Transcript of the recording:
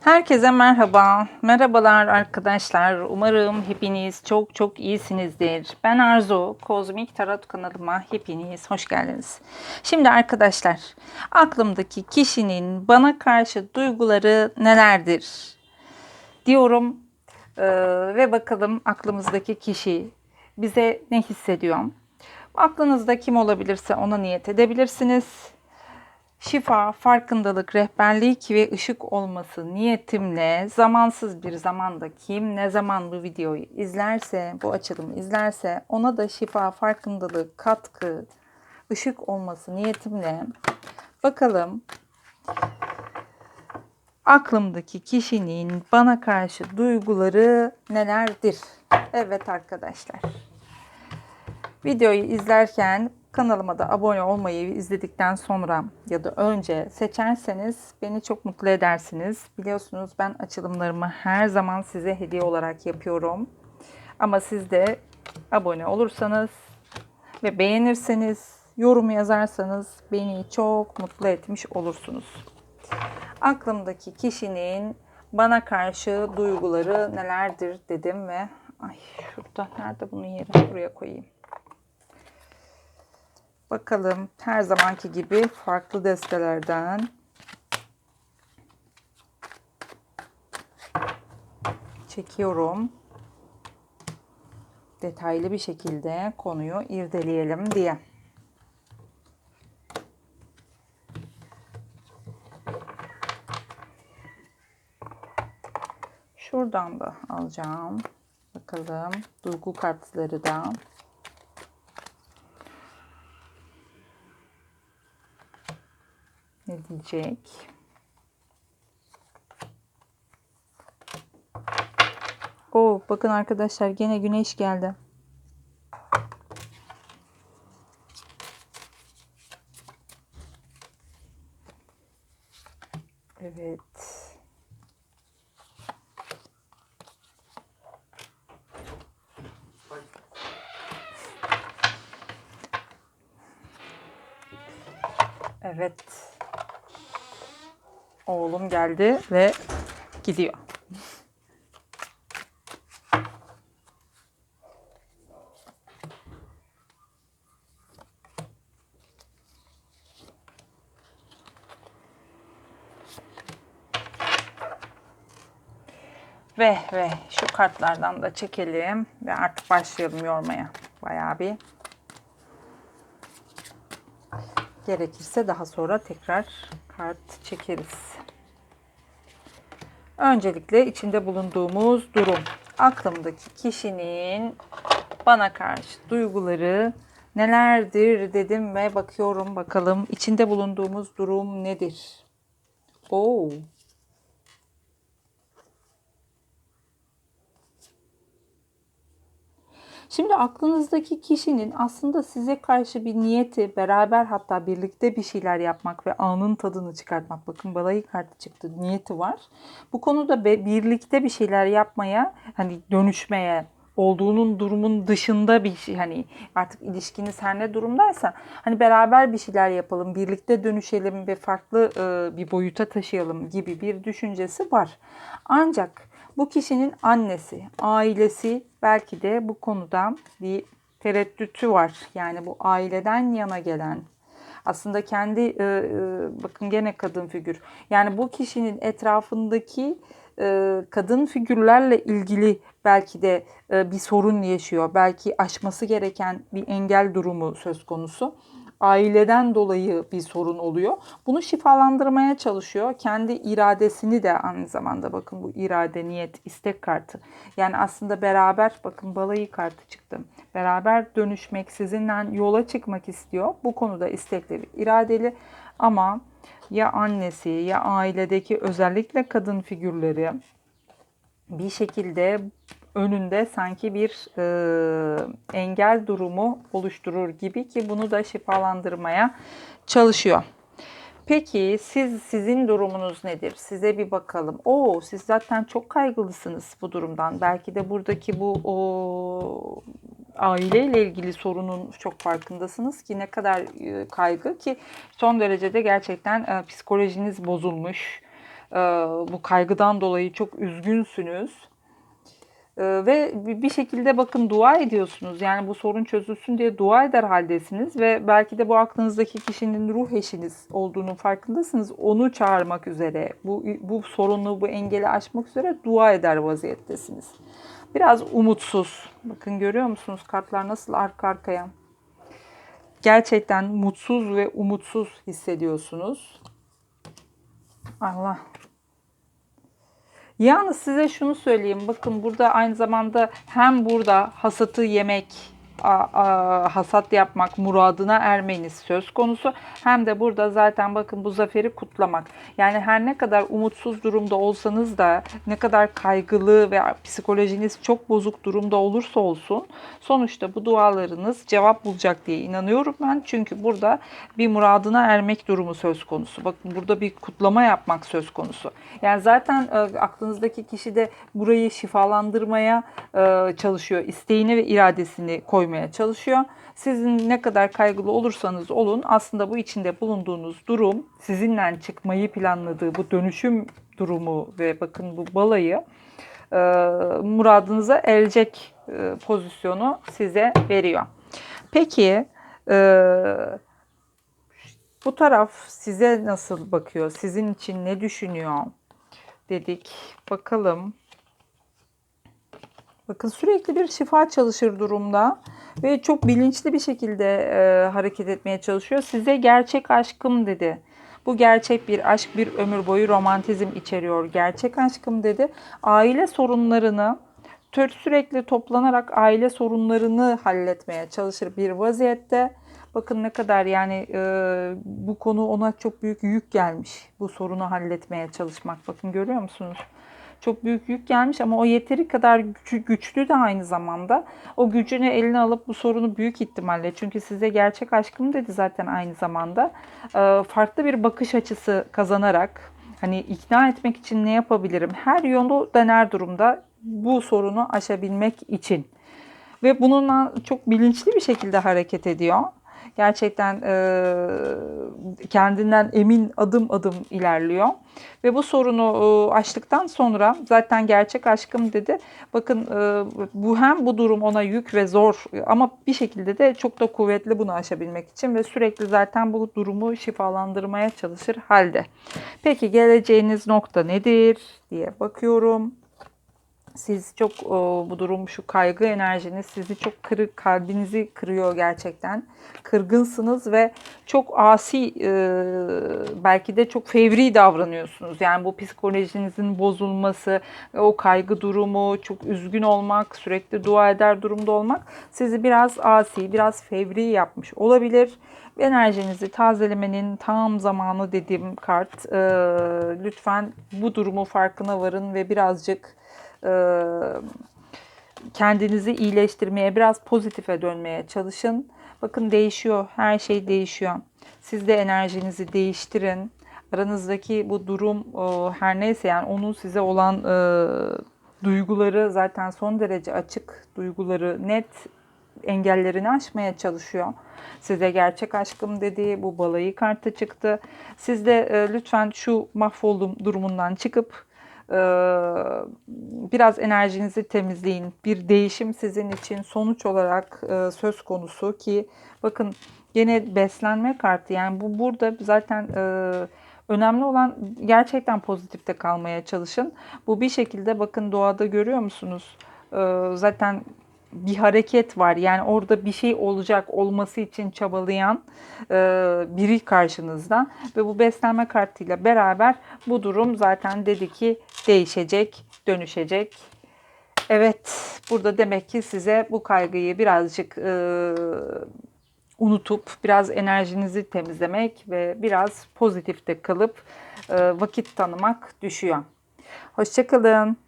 Herkese merhaba. Merhabalar arkadaşlar. Umarım hepiniz çok çok iyisinizdir. Ben Arzu. Kozmik Tarot kanalıma hepiniz hoş geldiniz. Şimdi arkadaşlar, aklımdaki kişinin bana karşı duyguları nelerdir? Diyorum Ee, ve bakalım aklımızdaki kişi bize ne hissediyor? Aklınızda kim olabilirse ona niyet edebilirsiniz şifa, farkındalık, rehberlik ve ışık olması niyetimle zamansız bir zamanda kim ne zaman bu videoyu izlerse, bu açılımı izlerse ona da şifa, farkındalık, katkı, ışık olması niyetimle bakalım aklımdaki kişinin bana karşı duyguları nelerdir? Evet arkadaşlar. Videoyu izlerken kanalıma da abone olmayı izledikten sonra ya da önce seçerseniz beni çok mutlu edersiniz. Biliyorsunuz ben açılımlarımı her zaman size hediye olarak yapıyorum. Ama siz de abone olursanız ve beğenirseniz, yorum yazarsanız beni çok mutlu etmiş olursunuz. Aklımdaki kişinin bana karşı duyguları nelerdir dedim ve ay şurada nerede bunun yeri buraya koyayım. Bakalım her zamanki gibi farklı destelerden çekiyorum. Detaylı bir şekilde konuyu irdeleyelim diye. Şuradan da alacağım. Bakalım duygu kartları da. Ne? Oo, bakın arkadaşlar gene güneş geldi. Evet. Evet. Oğlum geldi ve gidiyor. Ve ve şu kartlardan da çekelim ve artık başlayalım yormaya. Bayağı bir gerekirse daha sonra tekrar kart çekeriz. Öncelikle içinde bulunduğumuz durum. Aklımdaki kişinin bana karşı duyguları nelerdir dedim ve bakıyorum bakalım içinde bulunduğumuz durum nedir? Oo. Şimdi aklınızdaki kişinin aslında size karşı bir niyeti, beraber hatta birlikte bir şeyler yapmak ve anın tadını çıkartmak. Bakın balayı kartı çıktı, niyeti var. Bu konuda birlikte bir şeyler yapmaya, hani dönüşmeye, olduğunun durumun dışında bir şey hani artık ilişkiniz her ne durumdaysa hani beraber bir şeyler yapalım, birlikte dönüşelim ve farklı e, bir boyuta taşıyalım gibi bir düşüncesi var. Ancak bu kişinin annesi, ailesi belki de bu konuda bir tereddütü var. Yani bu aileden yana gelen aslında kendi e, e, bakın gene kadın figür. Yani bu kişinin etrafındaki e, kadın figürlerle ilgili belki de e, bir sorun yaşıyor. Belki aşması gereken bir engel durumu söz konusu aileden dolayı bir sorun oluyor. Bunu şifalandırmaya çalışıyor. Kendi iradesini de aynı zamanda bakın bu irade, niyet, istek kartı. Yani aslında beraber bakın balayı kartı çıktı. Beraber dönüşmek, sizinle yola çıkmak istiyor. Bu konuda istekli, iradeli ama ya annesi ya ailedeki özellikle kadın figürleri bir şekilde önünde sanki bir e, engel durumu oluşturur gibi ki bunu da şifalandırmaya çalışıyor. Peki siz sizin durumunuz nedir? Size bir bakalım. Oo siz zaten çok kaygılısınız bu durumdan. Belki de buradaki bu o aileyle ilgili sorunun çok farkındasınız ki ne kadar kaygı ki son derecede gerçekten psikolojiniz bozulmuş Ee, bu kaygıdan dolayı çok üzgünsünüz. Ee, ve bir şekilde bakın dua ediyorsunuz. Yani bu sorun çözülsün diye dua eder haldesiniz ve belki de bu aklınızdaki kişinin ruh eşiniz olduğunu farkındasınız. Onu çağırmak üzere, bu bu sorunu, bu engeli aşmak üzere dua eder vaziyettesiniz. Biraz umutsuz. Bakın görüyor musunuz kartlar nasıl arka arkaya? Gerçekten mutsuz ve umutsuz hissediyorsunuz. Allah Yalnız size şunu söyleyeyim. Bakın burada aynı zamanda hem burada hasatı yemek, hasat yapmak, muradına ermeniz söz konusu. Hem de burada zaten bakın bu zaferi kutlamak. Yani her ne kadar umutsuz durumda olsanız da ne kadar kaygılı ve psikolojiniz çok bozuk durumda olursa olsun sonuçta bu dualarınız cevap bulacak diye inanıyorum ben. Çünkü burada bir muradına ermek durumu söz konusu. Bakın burada bir kutlama yapmak söz konusu. Yani zaten e, aklınızdaki kişi de burayı şifalandırmaya e, çalışıyor. İsteğini ve iradesini koymaya çalışıyor. Sizin ne kadar kaygılı olursanız olun aslında bu içinde bulunduğunuz durum sizinle çıkmayı planladığı bu dönüşüm durumu ve bakın bu balayı e, muradınıza erecek e, pozisyonu size veriyor. Peki e, bu taraf size nasıl bakıyor? Sizin için ne düşünüyor? Dedik. Bakalım. Bakın sürekli bir şifa çalışır durumda ve çok bilinçli bir şekilde e, hareket etmeye çalışıyor. Size gerçek aşkım dedi. Bu gerçek bir aşk, bir ömür boyu romantizm içeriyor. Gerçek aşkım dedi. Aile sorunlarını sürekli toplanarak aile sorunlarını halletmeye çalışır bir vaziyette. Bakın ne kadar yani e, bu konu ona çok büyük yük gelmiş. Bu sorunu halletmeye çalışmak. Bakın görüyor musunuz? Çok büyük yük gelmiş ama o yeteri kadar güçlü, de aynı zamanda. O gücünü eline alıp bu sorunu büyük ihtimalle çünkü size gerçek aşkım dedi zaten aynı zamanda. Farklı bir bakış açısı kazanarak hani ikna etmek için ne yapabilirim? Her yolu dener durumda bu sorunu aşabilmek için. Ve bununla çok bilinçli bir şekilde hareket ediyor gerçekten e, kendinden emin adım adım ilerliyor. Ve bu sorunu e, aştıktan sonra zaten gerçek aşkım dedi. Bakın e, bu hem bu durum ona yük ve zor ama bir şekilde de çok da kuvvetli bunu aşabilmek için ve sürekli zaten bu durumu şifalandırmaya çalışır halde. Peki geleceğiniz nokta nedir diye bakıyorum siz çok o, bu durum şu kaygı enerjiniz sizi çok kırık kalbinizi kırıyor gerçekten. Kırgınsınız ve çok asi e, belki de çok fevri davranıyorsunuz. Yani bu psikolojinizin bozulması, o kaygı durumu, çok üzgün olmak, sürekli dua eder durumda olmak sizi biraz asi, biraz fevri yapmış olabilir. Enerjinizi tazelemenin tam zamanı dediğim kart. E, lütfen bu durumu farkına varın ve birazcık e, kendinizi iyileştirmeye, biraz pozitife dönmeye çalışın. Bakın değişiyor, her şey değişiyor. Siz de enerjinizi değiştirin. Aranızdaki bu durum e, her neyse yani onun size olan e, duyguları zaten son derece açık, duyguları net engellerini aşmaya çalışıyor. Size gerçek aşkım dediği bu balayı kartı çıktı. Siz de e, lütfen şu mahvoldum durumundan çıkıp e, biraz enerjinizi temizleyin. Bir değişim sizin için sonuç olarak e, söz konusu ki bakın gene beslenme kartı yani bu burada zaten e, önemli olan gerçekten pozitifte kalmaya çalışın. Bu bir şekilde bakın doğada görüyor musunuz? E, zaten bir hareket var. Yani orada bir şey olacak olması için çabalayan e, biri karşınızda ve bu beslenme kartıyla beraber bu durum zaten dedi ki değişecek, dönüşecek. Evet, burada demek ki size bu kaygıyı birazcık e, unutup biraz enerjinizi temizlemek ve biraz pozitifte kalıp e, vakit tanımak düşüyor. Hoşçakalın.